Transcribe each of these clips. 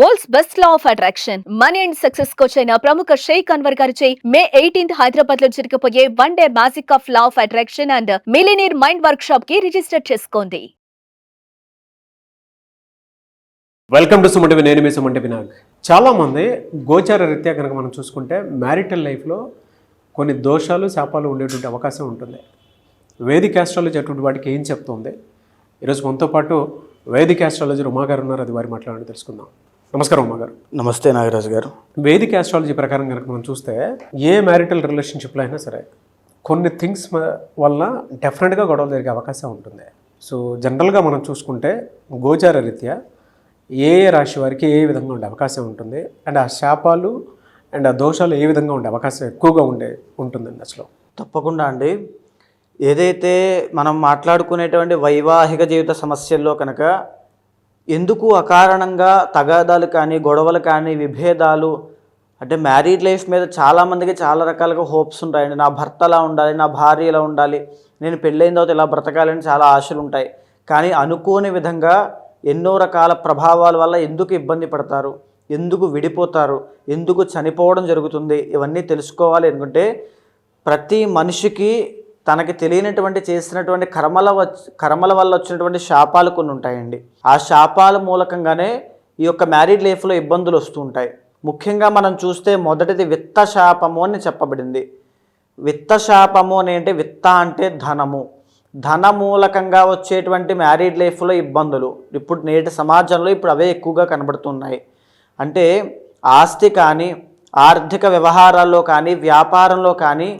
World's best law of attraction. Money and success coach అయిన ప్రముఖ షేక్ అన్వర్ గారిచే మే ఎయిటీన్త్ హైదరాబాద్లో జరగబోయే one day magic of law of attraction and millionaire mind work షాప్కి register చేసుకోండి. Welcome to సుమంటవి నేను మీ సుమంటి చాలా చాలామంది గోచార రీత్యా కనుక మనం చూసుకుంటే మ్యారిటల్ లైఫ్లో కొన్ని దోషాలు శాపాలు ఉండేటువంటి అవకాశం ఉంటుంది. వేదిక ఆస్ట్రాలజీ అటువంటి వాటికి ఏం చెప్తుంది? ఈరోజు మనతో పాటు వేదిక ఆస్ట్రాలజీ ఉమాగారు ఉన్నారు. అది వారి మాట్లాడి తెలుసుకుందాం. నమస్కారం ఉమాగారు నమస్తే నాగరాజు గారు. వేదిక ఆస్ట్రాలజీ ప్రకారం కనుక మనం చూస్తే ఏ మ్యారిటల్ రిలేషన్షిప్లో అయినా సరే కొన్ని థింగ్స్ వల్ల డెఫినెట్గా గొడవలు జరిగే అవకాశం ఉంటుంది. సో జనరల్గా మనం చూసుకుంటే గోచార రీత్యా ఏ ఏ రాశి వారికి ఏ విధంగా ఉండే అవకాశం ఉంటుంది అండ్ ఆ శాపాలు అండ్ ఆ దోషాలు ఏ విధంగా ఉండే అవకాశం ఎక్కువగా ఉండే ఉంటుందండి అసలు. తప్పకుండా అండి. ఏదైతే మనం మాట్లాడుకునేటువంటి వైవాహిక జీవిత సమస్యల్లో కనుక ఎందుకు అకారణంగా తగాదాలు కానీ గొడవలు కానీ విభేదాలు? అంటే మ్యారీడ్ లైఫ్ మీద చాలామందికి చాలా రకాలుగా హోప్స్ ఉంటాయండి. నా భర్త ఎలా ఉండాలి నా భార్య ఇలా ఉండాలి నేను పెళ్ళైన తర్వాత ఇలా బ్రతకాలని చాలా ఆశలు ఉంటాయి. కానీ అనుకోని విధంగా ఎన్నో రకాల ప్రభావాల వల్ల ఎందుకు ఇబ్బంది పడతారు? ఎందుకు విడిపోతారు? ఎందుకు చనిపోవడం జరుగుతుంది? ఇవన్నీ తెలుసుకోవాలి. అనుకుంటే ప్రతి మనిషికి తనకి తెలియనటువంటి చేసినటువంటి కర్మల కర్మల వల్ల వచ్చినటువంటి శాపాలు కొన్ని ఉంటాయండి. ఆ శాపాల మూలకంగానే ఈ యొక్క మ్యారీడ్ లైఫ్లో ఇబ్బందులు వస్తూ ఉంటాయి. ముఖ్యంగా మనం చూస్తే మొదటిది విత్త శాపము అని చెప్పబడింది. విత్త శాపము అని అంటే విత్త అంటే ధనము. ధన మూలకంగా వచ్చేటువంటి మ్యారీడ్ లైఫ్లో ఇబ్బందులు. ఇప్పుడు నేటి సమాజంలో ఇప్పుడు అవే ఎక్కువగా కనబడుతున్నాయి. అంటే ఆస్తి కానీ ఆర్థిక వ్యవహారాల్లో కానీ వ్యాపారంలో కానీ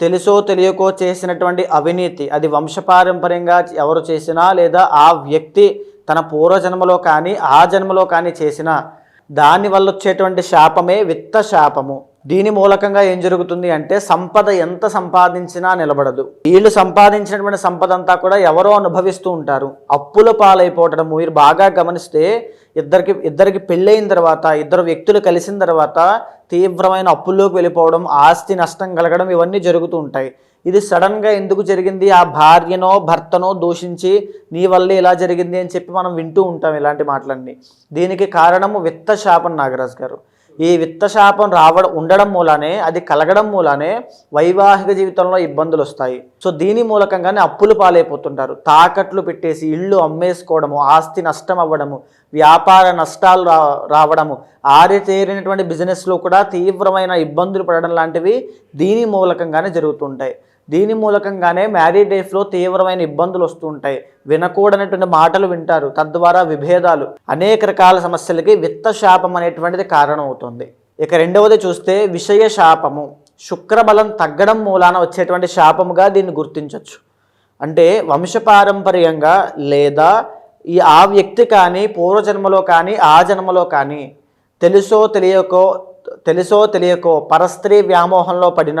తెలుసో తెలియకో చేసినటువంటి అవినీతి అది వంశపారంపర్యంగా ఎవరు చేసినా లేదా ఆ వ్యక్తి తన పూర్వజన్మలో కానీ ఆ జన్మలో కానీ చేసినా దాని వల్ల వచ్చేటువంటి శాపమే విత్త శాపము. దీని మూలకంగా ఏం జరుగుతుంది అంటే సంపద ఎంత సంపాదించినా నిలబడదు. వీళ్ళు సంపాదించినటువంటి సంపద అంతా కూడా ఎవరో అనుభవిస్తూ ఉంటారు. అప్పుల పాలైపోవటం మీరు బాగా గమనిస్తే ఇద్దరికి ఇద్దరికి పెళ్ళైన తర్వాత ఇద్దరు వ్యక్తులు కలిసిన తర్వాత తీవ్రమైన అప్పుల్లోకి వెళ్ళిపోవడం ఆస్తి నష్టం కలగడం ఇవన్నీ జరుగుతూ ఉంటాయి. ఇది సడన్గా ఎందుకు జరిగింది? ఆ భార్యనో భర్తనో దూషించి నీ వల్లే ఇలా జరిగింది అని చెప్పి మనం వింటూ ఉంటాం ఇలాంటి మాటలన్నీ. దీనికి కారణము విత్త శాపం నాగరాజు గారు. ఈ విత్తశాపం రావడం ఉండడం మూలానే అది కలగడం మూలానే వైవాహిక జీవితంలో ఇబ్బందులు వస్తాయి. సో దీని మూలకంగానే అప్పులు పాలైపోతుంటారు. తాకట్లు పెట్టేసి ఇళ్ళు అమ్మేసుకోవడము ఆస్తి నష్టం అవ్వడము వ్యాపార నష్టాలు రా రావడము ఆరితేరినటువంటి బిజినెస్లో కూడా తీవ్రమైన ఇబ్బందులు పడడం లాంటివి దీని మూలకంగానే జరుగుతుంటాయి. దీని మూలకంగానే మ్యారీడ్ లైఫ్లో తీవ్రమైన ఇబ్బందులు వస్తుంటాయి. వినకూడనటువంటి మాటలు వింటారు. తద్వారా విభేదాలు అనేక రకాల సమస్యలకి విత్త శాపం అనేటువంటిది కారణం అవుతుంది ఇక రెండవది చూస్తే విషయ శాపము శుక్రబలం తగ్గడం మూలాన వచ్చేటువంటి శాపముగా దీన్ని గుర్తించవచ్చు అంటే వంశపారంపర్యంగా లేదా ఈ ఆ వ్యక్తి కానీ పూర్వజన్మలో కానీ ఆ జన్మలో కానీ తెలుసో తెలియకో తెలుసో తెలియకో పరస్త్రీ వ్యామోహంలో పడిన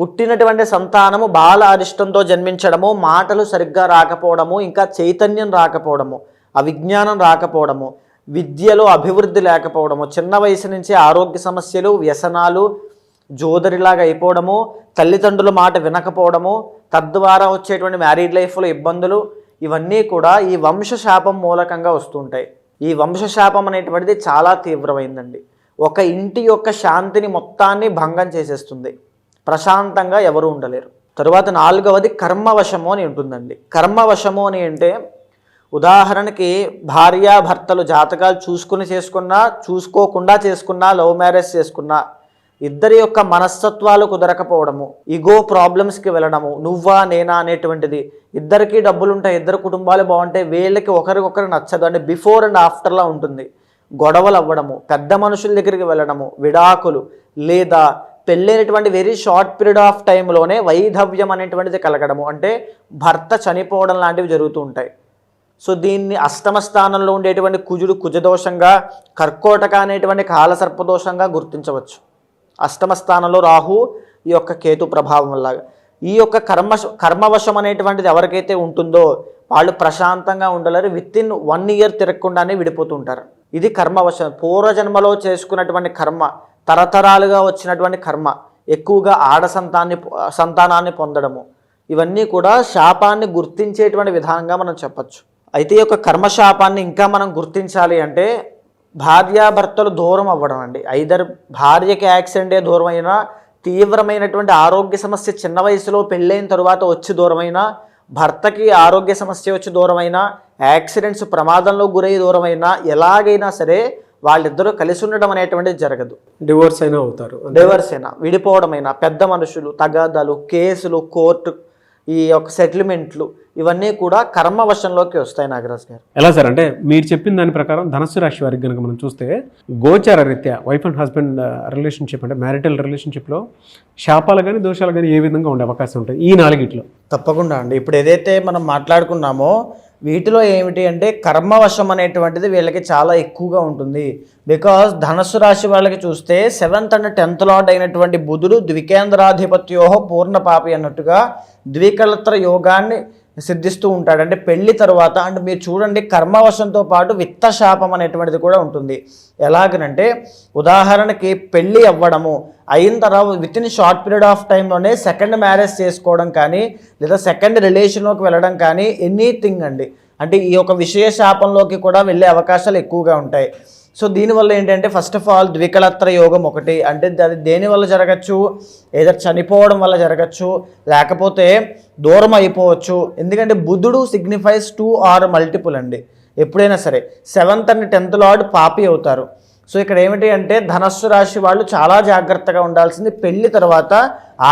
పుట్టినటువంటి సంతానము బాల అరిష్టంతో జన్మించడము మాటలు సరిగ్గా రాకపోవడము ఇంకా చైతన్యం రాకపోవడము అవిజ్ఞానం రాకపోవడము విద్యలో అభివృద్ధి లేకపోవడము చిన్న వయసు నుంచి ఆరోగ్య సమస్యలు వ్యసనాలు జోదరిలాగా అయిపోవడము తల్లిదండ్రుల మాట వినకపోవడము తద్వారా వచ్చేటువంటి మ్యారీడ్ లైఫ్లో ఇబ్బందులు ఇవన్నీ కూడా ఈ వంశశాపం మూలకంగా వస్తుంటాయి. ఈ వంశశాపం అనేటువంటిది చాలా తీవ్రమైందండి. ఒక ఇంటి యొక్క శాంతిని మొత్తాన్ని భంగం చేసేస్తుంది. ప్రశాంతంగా ఎవరు ఉండలేరు. తరువాత నాలుగవది కర్మవశము అని ఉంటుందండి. కర్మవశము అని అంటే ఉదాహరణకి భార్యాభర్తలు జాతకాలు చూసుకుని చేసుకున్నా చూసుకోకుండా చేసుకున్నా లవ్ మ్యారేజ్ చేసుకున్నా ఇద్దరి యొక్క మనస్తత్వాలు కుదరకపోవడము ఇగో ప్రాబ్లమ్స్కి వెళ్ళడము నువ్వా నేనా అనేటువంటిది ఇద్దరికి డబ్బులు ఉంటాయి ఇద్దరు కుటుంబాలు బాగుంటాయి వీళ్ళకి ఒకరికొకరు నచ్చదు. అంటే బిఫోర్ అండ్ ఆఫ్టర్లా ఉంటుంది. గొడవలు అవ్వడము పెద్ద మనుషుల దగ్గరికి వెళ్ళడము విడాకులు లేదా పెళ్ళైనటువంటి వెరీ షార్ట్ పీరియడ్ ఆఫ్ టైంలోనే వైధవ్యం అనేటువంటిది కలగడము. అంటే భర్త చనిపోవడం లాంటివి జరుగుతూ ఉంటాయి. సో దీన్ని అష్టమ స్థానంలో ఉండేటువంటి కుజుడు కుజదోషంగా కర్కోటక అనేటువంటి కాలసర్పదోషంగా గుర్తించవచ్చు. అష్టమ స్థానంలో రాహు ఈ యొక్క కేతు ప్రభావం వల్ల. ఈ యొక్క కర్మ కర్మవశం అనేటువంటిది ఎవరికైతే ఉంటుందో వాళ్ళు ప్రశాంతంగా ఉండలేరు. విత్ ఇన్ వన్ ఇయర్ తిరగకుండానే విడిపోతుంటారు ఇది కర్మవశం. పూర్వజన్మలో చేసుకున్నటువంటి కర్మ. తరతరాలుగా వచ్చినటువంటి కర్మ ఎక్కువగా ఆడ సంతాన్ని సంతానాన్ని పొందడము ఇవన్నీ కూడా శాపాన్ని గుర్తించేటువంటి విధానంగా మనం చెప్పచ్చు. అయితే ఈ యొక్క కర్మశాపాన్ని ఇంకా మనం గుర్తించాలి అంటే భార్యాభర్తలు దూరం అవ్వడం అండి. ఐదర్ భార్యకి యాక్సిడెంటే దూరం అయినా తీవ్రమైనటువంటి ఆరోగ్య సమస్య చిన్న వయసులో పెళ్ళైన తరువాత వచ్చి దూరమైనా భర్తకి ఆరోగ్య సమస్య వచ్చి దూరమైనా యాక్సిడెంట్స్ ప్రమాదంలో గురై దూరమైనా ఎలాగైనా సరే వాళ్ళిద్దరూ కలిసి ఉండడం అనేటువంటిది జరగదు. డివోర్స్ అయినా అవుతారు. డైవర్స్ అయినా విడిపోవడమైనా పెద్ద మనుషులు తగాదాలు కేసులు కోర్టు ఈ యొక్క సెటిల్మెంట్లు ఇవన్నీ కూడా కర్మవశంలోకి వస్తాయి నాగరాజ్ గారు. ఎలా సార్? అంటే మీరు చెప్పిన దాని ప్రకారం ధనస్సు రాశి వారికి కనుక మనం చూస్తే గోచార రీత్యా వైఫ్ అండ్ హస్బెండ్ రిలేషన్షిప్ అంటే మ్యారిటల్ రిలేషన్షిప్లో శాపాలు కానీ దోషాలు కానీ ఏ విధంగా ఉండే అవకాశం ఉంటుంది ఈ నాలుగిట్లో. తప్పకుండా అండి. ఇప్పుడు ఏదైతే మనం మాట్లాడుకున్నామో వీటిలో ఏమిటి అంటే కర్మవశం అనేటువంటిది వీళ్ళకి చాలా ఎక్కువగా ఉంటుంది. బికాస్ ధనుసు రాశి వాళ్ళకి చూస్తే సెవెంత్ అండ్ టెన్త్ లార్డ్ అయినటువంటి బుధుడు ద్వికేంద్రాధిపత్యోహో పూర్ణ పాపి అన్నట్టుగా ద్వికలత్ర యోగాన్ని సిద్ధిస్తూ ఉంటాడు. అంటే పెళ్ళి తర్వాత అంటే మీరు చూడండి కర్మవశంతో పాటు విత్త శాపం అనేటువంటిది కూడా ఉంటుంది. ఎలాగనంటే ఉదాహరణకి పెళ్ళి అవ్వడము అయిన తర్వాత with in short period of టైంలోనే సెకండ్ మ్యారేజ్ చేసుకోవడం కానీ లేదా సెకండ్ రిలేషన్లోకి వెళ్ళడం కానీ ఎనీథింగ్ అండి. అంటే ఈ యొక్క విషయ శాపంలోకి కూడా వెళ్ళే అవకాశాలు ఎక్కువగా ఉంటాయి. సో దీనివల్ల ఏంటంటే ఫస్ట్ ఆఫ్ ఆల్ ద్వికలత్ర యోగం ఒకటి. అంటే అది దేని వల్ల జరగచ్చు? ఏదో చనిపోవడం వల్ల జరగచ్చు లేకపోతే దూరం అయిపోవచ్చు. ఎందుకంటే బుధుడు సిగ్నిఫైస్ టూ ఆర్ మల్టిపుల్ అండి. ఎప్పుడైనా సరే సెవెంత్ అండ్ టెన్త్ లార్డ్ పాపి అవుతారు. సో ఇక్కడ ఏమిటి అంటే ధనస్సు రాశి వాళ్ళు చాలా జాగ్రత్తగా ఉండాల్సింది. పెళ్ళి తర్వాత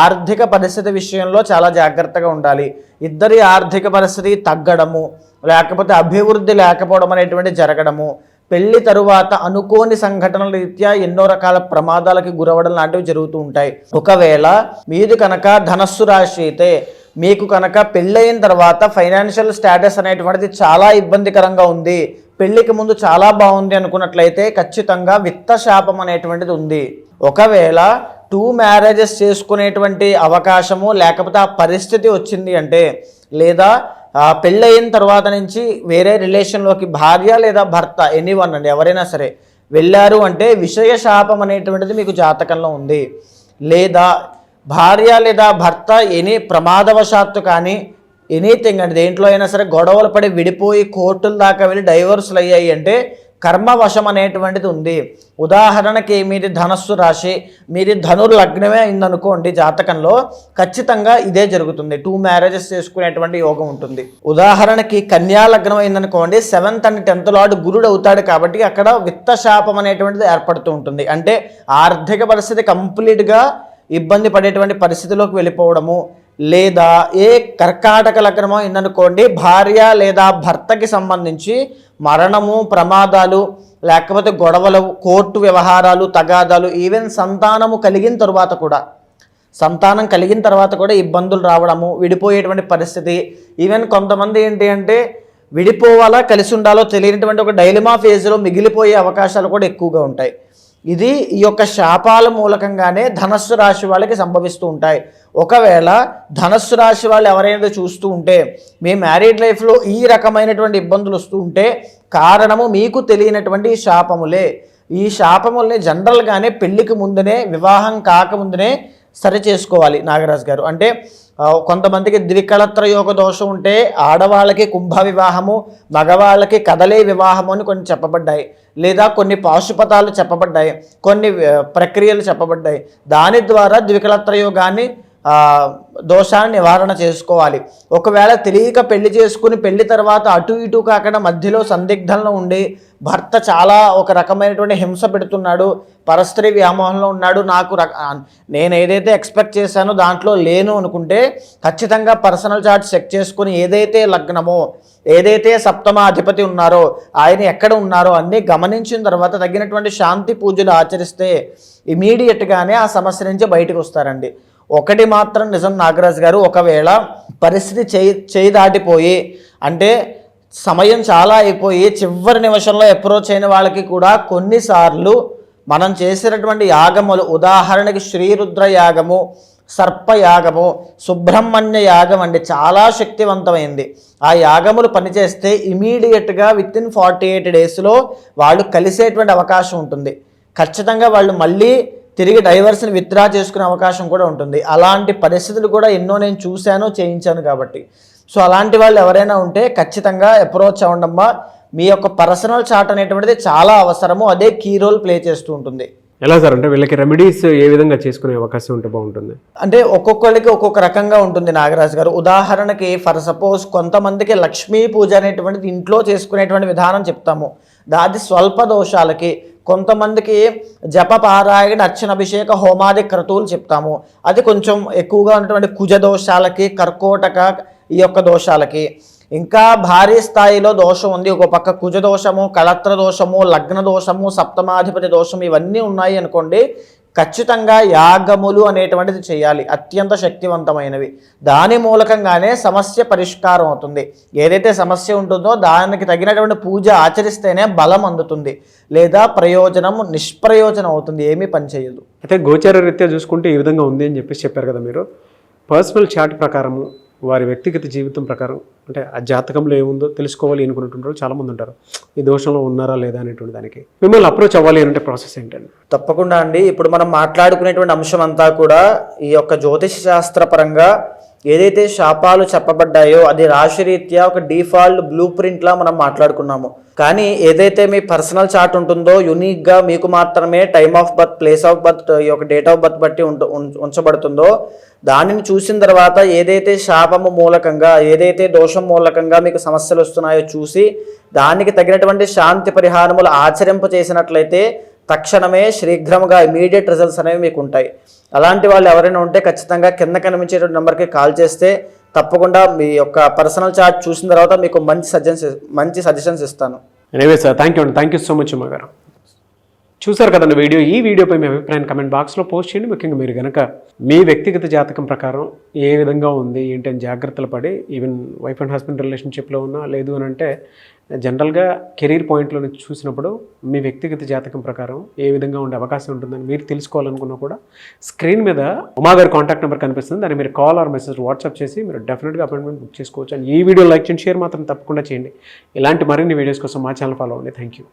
ఆర్థిక పరిస్థితి విషయంలో చాలా జాగ్రత్తగా ఉండాలి. ఇద్దరి ఆర్థిక పరిస్థితి తగ్గడము లేకపోతే అభివృద్ధి లేకపోవడం అనేటువంటి జరగడము. పెళ్ళి తరువాత అనుకోని సంఘటనల రీత్యా ఎన్నో రకాల ప్రమాదాలకి గురవడం లాంటివి జరుగుతూ ఉంటాయి. ఒకవేళ మీది కనుక ధనస్సు రాశి అయితే మీకు కనుక పెళ్ళయిన తర్వాత ఫైనాన్షియల్ స్టేటస్ అనేటువంటిది చాలా ఇబ్బందికరంగా ఉంది. పెళ్ళికి ముందు చాలా బాగుంది అనుకున్నట్లయితే ఖచ్చితంగా విత్త శాపం అనేటువంటిది ఉంది. ఒకవేళ టూ మ్యారేజెస్ చేసుకునేటువంటి అవకాశము లేకపోతే ఆ పరిస్థితి వచ్చింది అంటే లేదా పెళ్ళయిన తర్వాత నుంచి వేరే రిలేషన్లోకి భార్య లేదా భర్త ఎనీ వన్ అండి ఎవరైనా సరే వెళ్ళారు అంటే విషయ శాపం అనేటువంటిది మీకు జాతకంలో ఉంది. లేదా భార్య లేదా భర్త ఎనీ ప్రమాదవశాత్తు కానీ ఎనీథింగ్ అండి దేంట్లో అయినా సరే గొడవలు పడి విడిపోయి కోర్టుల దాకా వెళ్ళి డైవర్స్లు అయ్యాయి అంటే కర్మవశం అనేటువంటిది ఉంది. ఉదాహరణకి మీది ధనస్సు రాశి మీది ధనుర్ లగ్నమే అయిందనుకోండి జాతకంలో ఖచ్చితంగా ఇదే జరుగుతుంది. టూ మ్యారేజెస్ చేసుకునేటువంటి యోగం ఉంటుంది. ఉదాహరణకి కన్యా లగ్నం అయిందనుకోండి సెవెంత్ అండ్ టెన్త్ లార్డ్ గురుడు అవుతాడు కాబట్టి అక్కడ విత్తశాపం అనేటువంటిది ఏర్పడుతూ ఉంటుంది. అంటే ఆర్థిక పరిస్థితి కంప్లీట్గా ఇబ్బంది పడేటువంటి పరిస్థితిలోకి వెళ్ళిపోవడము లేదా ఏ కర్కాటక లగ్నమో ఏందనుకోండి భార్య లేదా భర్తకి సంబంధించి మరణము ప్రమాదాలు లేకపోతే గొడవలు కోర్టు వ్యవహారాలు తగాదాలు ఈవెన్ సంతానము కలిగిన తర్వాత కూడా సంతానం కలిగిన తర్వాత కూడా ఇబ్బందులు రావడము విడిపోయేటువంటి పరిస్థితి. ఈవెన్ కొంతమంది ఏంటి అంటే విడిపోవాలా కలిసి ఉండాలో తెలియనటువంటి ఒక డైలిమా ఫేజ్లో మిగిలిపోయే అవకాశాలు కూడా ఎక్కువగా ఉంటాయి. ఇది ఈ యొక్క శాపాల మూలకంగానే ధనస్సు రాశి వాళ్ళకి సంభవిస్తూ ఉంటాయి. ఒకవేళ ధనస్సు రాశి వాళ్ళు ఎవరైనా చూస్తూ ఉంటే మీ మ్యారీడ్ లైఫ్లో ఈ రకమైనటువంటి ఇబ్బందులు వస్తూ ఉంటే కారణము మీకు తెలియనటువంటి శాపములే. ఈ శాపముల్ని జనరల్గానే పెళ్ళికి ముందునే వివాహం కాకముందునే సరి చేసుకోవాలి నాగరాజు గారు. అంటే కొంతమందికి ద్వికళత్ర యోగ దోషం ఉంటే ఆడవాళ్ళకి కుంభ వివాహము మగవాళ్ళకి కదలే వివాహము అని కొన్ని చెప్పబడ్డాయి. లేదా కొన్ని పాశుపతాలు చెప్పబడ్డాయి కొన్ని ప్రక్రియలు చెప్పబడ్డాయి. దాని ద్వారా ద్వికళత్ర యోగాన్ని దోషాన్ని నివారణ చేసుకోవాలి. ఒకవేళ తెలియక పెళ్ళి చేసుకుని పెళ్ళి తర్వాత అటు ఇటు కాకుండా మధ్యలో సందిగ్ధంలో ఉండి భర్త చాలా ఒక రకమైనటువంటి హింస పెడుతున్నాడు పరస్త్రీ వ్యామోహంలో ఉన్నాడు నాకు రక నేను ఏదైతే ఎక్స్పెక్ట్ చేశానో దాంట్లో లేను అనుకుంటే ఖచ్చితంగా పర్సనల్ చార్ట్ చెక్ చేసుకుని ఏదైతే లగ్నమో ఏదైతే సప్తమ అధిపతి ఉన్నారో ఆయన ఎక్కడ ఉన్నారో అన్నీ గమనించిన తర్వాత తగినటువంటి శాంతి పూజలు ఆచరిస్తే ఇమీడియట్గానే ఆ సమస్య నుంచి బయటకు వస్తారండి. ఒకటి మాత్రం నిజం నాగరాజు గారు ఒకవేళ పరిస్థితి చేయి చేయి దాటిపోయి అంటే సమయం చాలా అయిపోయి చివరి నిమిషంలో అప్రోచ్ అయిన వాళ్ళకి కూడా కొన్నిసార్లు మనం చేసినటువంటి యాగములు ఉదాహరణకి శ్రీరుద్ర యాగము సర్పయాగము సుబ్రహ్మణ్య యాగం అండి చాలా శక్తివంతమైంది. ఆ యాగములు పనిచేస్తే ఇమీడియట్గా విత్ ఇన్ ఫార్టీ ఎయిట్ డేస్లో వాళ్ళు కలిసేటువంటి అవకాశం ఉంటుంది. ఖచ్చితంగా వాళ్ళు మళ్ళీ తిరిగి డైవర్స్ని విత్డ్రా చేసుకునే అవకాశం కూడా ఉంటుంది. అలాంటి పరిస్థితులు కూడా ఎన్నో నేను చూశాను చేయించాను కాబట్టి. సో అలాంటి వాళ్ళు ఎవరైనా ఉంటే ఖచ్చితంగా అప్రోచ్ అవ్వడమ్మా. మీ యొక్క పర్సనల్ చాట్ అనేటువంటిది చాలా అవసరము. అదే కీ రోల్ ప్లే చేస్తూ ఉంటుంది. ఎలా సార్? అంటే వీళ్ళకి రెమెడీస్ ఏ విధంగా చేసుకునే అవకాశం ఉంటే బాగుంటుంది? అంటే ఒక్కొక్కరికి ఒక్కొక్క రకంగా ఉంటుంది నాగరాజు గారు. ఉదాహరణకి ఫర్ సపోజ్ కొంతమందికి లక్ష్మీ పూజ అనేటువంటిది ఇంట్లో చేసుకునేటువంటి విధానం చెప్తాము. దాది స్వల్ప దోషాలకి కొంతమందికి జప పారాయణ అర్చన అభిషేక హోమాది క్రతువులు చెప్తాము. అది కొంచెం ఎక్కువగా ఉన్నటువంటి కుజ దోషాలకి కర్కోటక ఈ యొక్క దోషాలకి. ఇంకా భారీ స్థాయిలో దోషం ఉంది. ఒక పక్క కుజ దోషము కళత్ర దోషము లగ్న దోషము సప్తమాధిపతి దోషం ఇవన్నీ ఉన్నాయి అనుకోండి ఖచ్చితంగా యాగములు అనేటువంటిది చేయాలి. అత్యంత శక్తివంతమైనవి. దాని మూలకంగానే సమస్య పరిష్కారం అవుతుంది. ఏదైతే సమస్య ఉంటుందో దానికి తగినటువంటి పూజ ఆచరిస్తేనే బలం అందుతుంది. లేదా ప్రయోజనం నిష్ప్రయోజనం అవుతుంది. ఏమీ పనిచేయదు అయితే గోచార రీత్యా చూసుకుంటే ఈ విధంగా ఉంది అని చెప్పేసి చెప్పారు కదా మీరు. పర్సనల్ చాట్ ప్రకారము వారి వ్యక్తిగత జీవితం ప్రకారం అంటే ఆ జాతకంలో ఏముందో తెలుసుకోవాలి అనుకున్నటువంటి వాళ్ళు చాలామంది ఉంటారు. ఈ దోషంలో ఉన్నారా లేదా అనేటువంటి దానికి మిమ్మల్ని అప్రోచ్ అవ్వాలి అంటే ప్రాసెస్ ఏంటండి? తప్పకుండా అండి. ఇప్పుడు మనం మాట్లాడుకునేటువంటి అంశం అంతా కూడా ఈ యొక్క జ్యోతిష శాస్త్రపరంగా ఏదైతే శాపాలు చెప్పబడ్డాయో అది రాశిరీత్యా ఒక డిఫాల్ట్ బ్లూ ప్రింట్లా మనం మాట్లాడుకున్నాము. కానీ ఏదైతే మీ పర్సనల్ చార్ట్ ఉంటుందో యునిక్గా మీకు మాత్రమే time of birth place of birth ఈ యొక్క డేట్ ఆఫ్ బర్త్ బట్టి ఉంట ఉం- ఉంచబడుతుందో దానిని చూసిన తర్వాత ఏదైతే శాపము మూలకంగా ఏదైతే దోషం మూలకంగా మీకు సమస్యలు వస్తున్నాయో చూసి దానికి తగినటువంటి శాంతి పరిహారములు ఆచరింప చేసినట్లయితే తక్షణమే శీఘ్రంగా ఇమీడియట్ రిజల్ట్స్ అనేవి మీకు ఉంటాయి అలాంటి వాళ్ళు ఎవరైనా ఉంటే ఖచ్చితంగా కింద కనిపించేటువంటి నెంబర్కి కాల్ చేస్తే తప్పకుండా మీ యొక్క పర్సనల్ చార్ట్ చూసిన తర్వాత మీకు మంచి సజెషన్స్ మంచి సజెషన్స్ ఇస్తాను. సార్ థ్యాంక్ యూ అండి. థ్యాంక్ యూ సో మచ్ అమ్మ గారు. చూసారు కదండి వీడియో? ఈ వీడియోపై మీ అభిప్రాయం కమెంట్ బాక్స్లో పోస్ట్ చేయండి. ముఖ్యంగా మీరు కనుక మీ వ్యక్తిగత జాతకం ప్రకారం ఏ విధంగా ఉంది ఏంటి అని జాగ్రత్తలు పడి ఈవెన్ వైఫ్ అండ్ హస్బెండ్ రిలేషన్షిప్లో ఉన్నా లేదు అని అంటే జనరల్గా కెరీర్ పాయింట్లో నుంచి చూసినప్పుడు మీ వ్యక్తిగత జాతకం ప్రకారం ఏ విధంగా ఉండే అవకాశం ఉంటుందని మీరు తెలుసుకోవాలనుకున్నా కూడా స్క్రీన్ మీద ఉమా గారి కాంటాక్ట్ నెంబర్ కనిపిస్తుంది. దాన్ని మీరు కాల్ ఆర్ మెసేజ్ వాట్సాప్ చేసి మీరు డెఫినెట్గా అపాయింట్మెంట్ బుక్ చేసుకోవచ్చు. అండ్ ఈ వీడియో లైక్ చేయండి షేర్ మాత్రం తప్పకుండా చేయండి. ఇలాంటి మరిన్ని వీడియోస్ కోసం మా ఛానల్ ఫాలో అవ్వండి. Thank you.